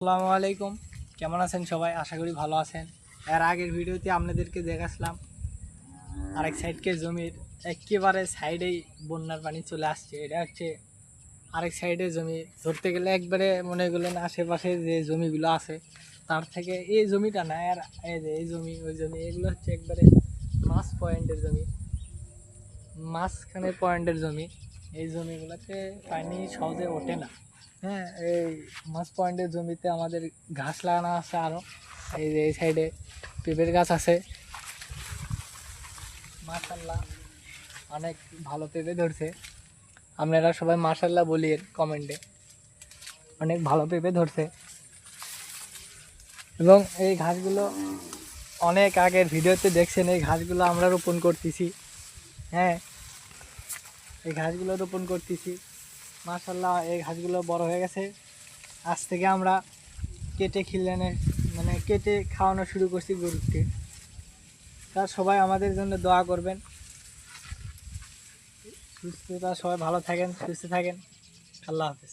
আসসালামু আলাইকুম। কেমন আছেন সবাই? আশা করি ভালো আছেন। এর আগের ভিডিওতে আপনাদেরকে দেখাছিলাম আরেক সাইডকে জমির। একেবারে সাইডেই বন্যার পানি চলে আসছে। এটা হচ্ছে আরেক সাইডে জমি। ধরতে গেলে একবারে মনে করলেন আশেপাশে যে জমিগুলো আছে, তার থেকে এই জমিটা না আর এই যে এই জমি, ওই জমি, এগুলো হচ্ছে একবারে মাছ পয়েন্টের জমি। মাঝখানে পয়েন্টের জমি। এই জমিগুলোতে পানি সহজে ওঠে না। হ্যাঁ এই মাছ পয়েন্টের জমিতে আমাদের ঘাস লাগানো আছে আরও এই যে এই সাইডে পেঁপের গাছ আছে। মার্শাল্লাহ অনেক ভালো পেঁপে ধরছে। আপনারা সবাই মার্শাল্লাহ বলি কমেন্টে অনেক ভালো পেঁপে ধরছে। এবং এই ঘাসগুলো অনেক আগের ভিডিওতে দেখছেন, এই ঘাসগুলো আমরা রোপণ করতেছি। হ্যাঁ এই ঘাসগুলো রোপণ করতেছি। মাশাল্লাহ এই ঘাসগুলো বড় হয়ে গেছে। আজ থেকে আমরা কেটে খিলানে মানে কেটে খাওয়ানো শুরু করছি গরুকে। তার সবাই আমাদের জন্য দোয়া করবেন। সুস্থতা, সবাই ভালো থাকেন, সুস্থ থাকেন। আল্লাহ হাফেজ।